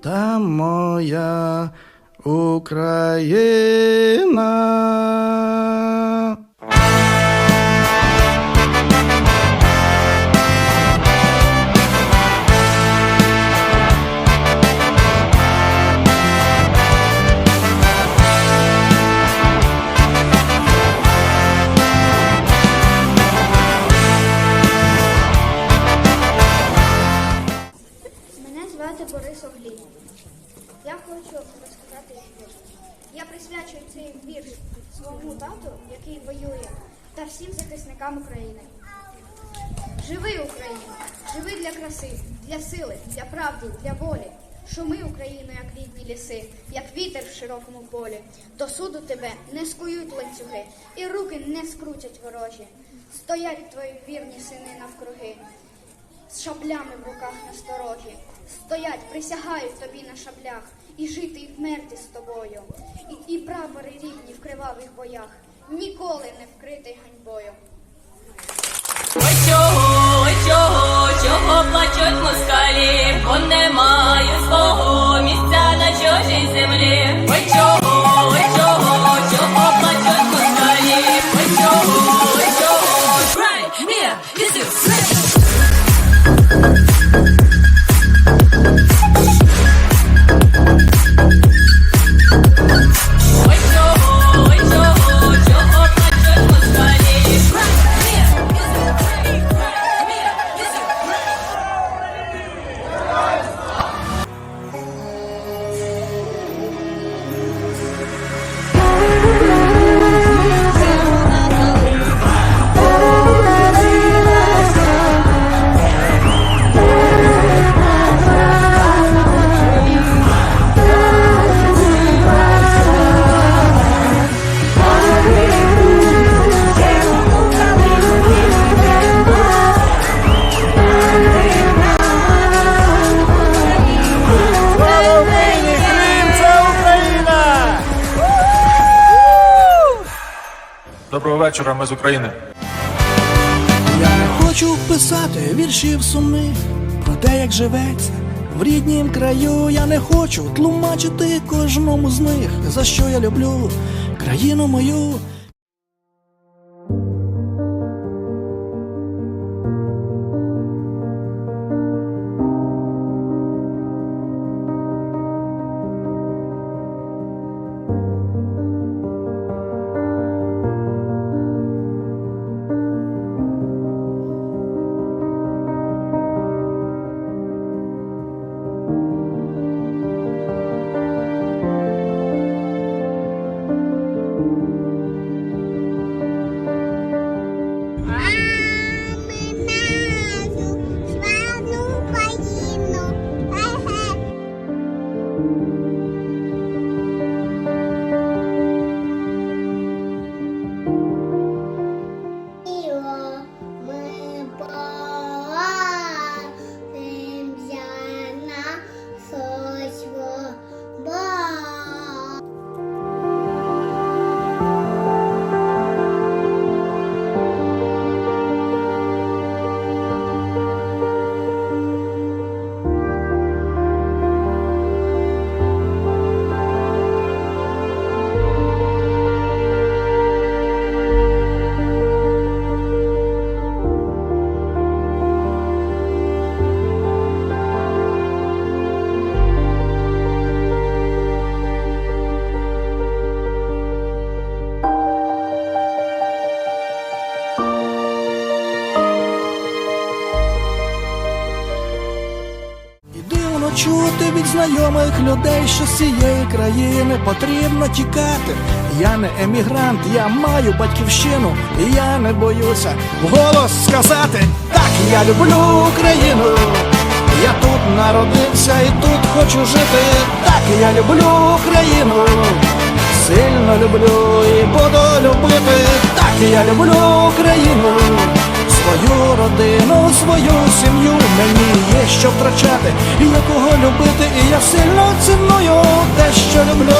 там моя Україна. Звати Борис Оглій. Я хочу розказати вірш. Я присвячую цей вірш своєму тату, який воює, та всім захисникам України. Живи, Україна! Живи для краси, для сили, для правди, для волі. Шуми Україну, як рідні ліси, як вітер в широкому полі. До суду тебе не скують ланцюги, і руки не скрутять ворожі. Стоять твої вірні сини навкруги, з шаблями в руках насторожі. Стоять, присягають тобі на шаблях, і жити, і вмерти з тобою. І, і прапори рідні в кривавих боях, ніколи не вкритий ганьбою. Ой чого, ой чого, чого плачуть москалі, бо немає свого місця на чужій землі. Ой чого, Доброго вечора, ми з України. Я не хочу писати віршів сумних про те, як живеться в ріднім краю. Я не хочу тлумачити кожному з них, за що я люблю країну мою. Чути від знайомих людей, що з цієї країни потрібно тікати. Я не емігрант, я маю батьківщину, і я не боюся вголос сказати так, я люблю Україну. Я тут народився і тут хочу жити. Так, я люблю Україну. Сильно люблю і буду любити. Так, я люблю Україну свою родину, свою сім'ю мені є що втрачати, і є кого любити, і я сильно ціную те, що люблю.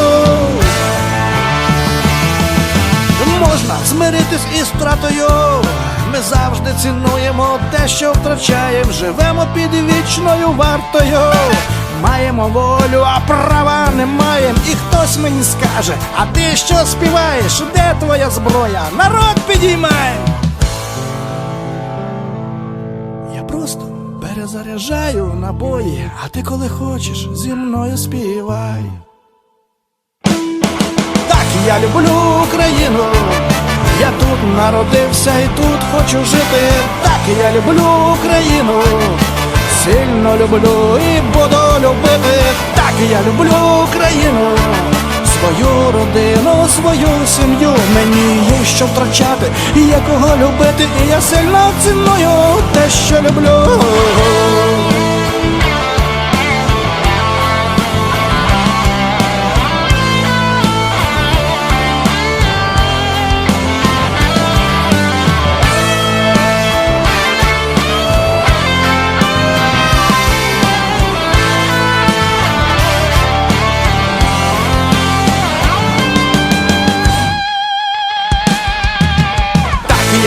Можна змиритись із втратою, ми завжди цінуємо те, що втрачаємо, живемо під вічною вартою. Маємо волю, а права не маємо, і хтось мені скаже, а ти що співаєш? Де твоя зброя? Народ підіймає. Перезаряджаю набої, а ти коли хочеш зі мною співай. Так я люблю Україну, я тут народився і тут хочу жити. Так я люблю Україну, сильно люблю і буду любити. Так я люблю Україну, свою родину, свою сім'ю. Мені є що втрачати, і є кого любити, і я сильно ціную те, що люблю.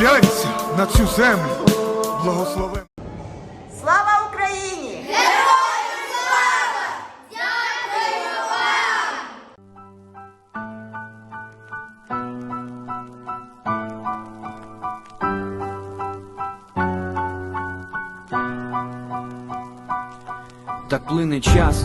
Схиляйся на цю землю. Благослови. Слава Україні! Так плине час,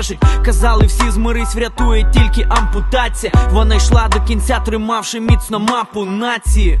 нежить. Казали, всі змирись, врятує тільки ампутація. Вона йшла до кінця, тримавши міцно мапу нації.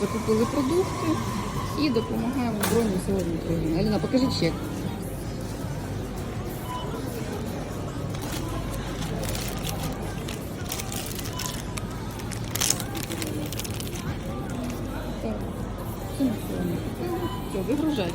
закупили продукти і допомагаємо Збройним сьогодні України. Аліна, покажи чек. Так, Все, все вигружайте.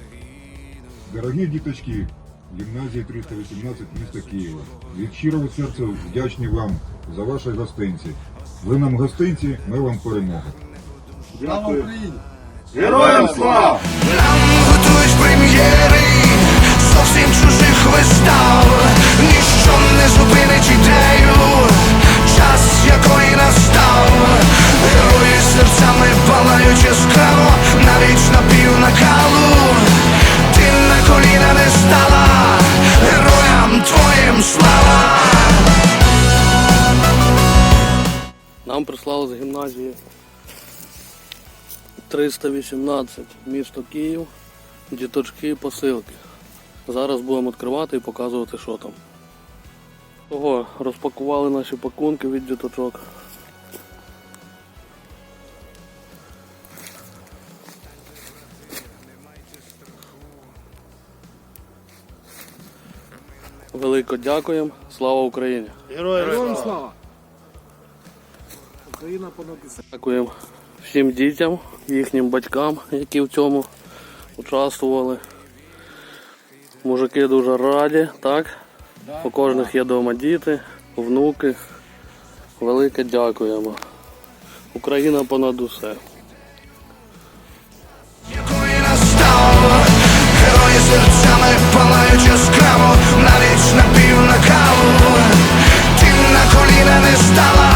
Дорогі діточки, гімназії 318 міста Києва. Від щирого серця вдячні вам за ваші гостинці. Ви нам гостинці, ми вам перемога. Дякую. Героям слава! Нам готують прем'єри зовсім чужих вистав. Ніщо не зупинить ідею, 318 місто Київ, діточки посилки. Зараз будемо відкривати і показувати, що там. Ого, розпакували наші пакунки від діточок. Велико дякуємо. Слава Україні! Героям слава! Україна понад. Дякуємо всім дітям, їхнім батькам, які в цьому участвували. Мужики дуже раді, так? У кожних є вдома діти, внуки. Велике дякуємо. Україна понад усе. Герої серцями палають яскраво, навіть напів на каву, тим на коліна не стала.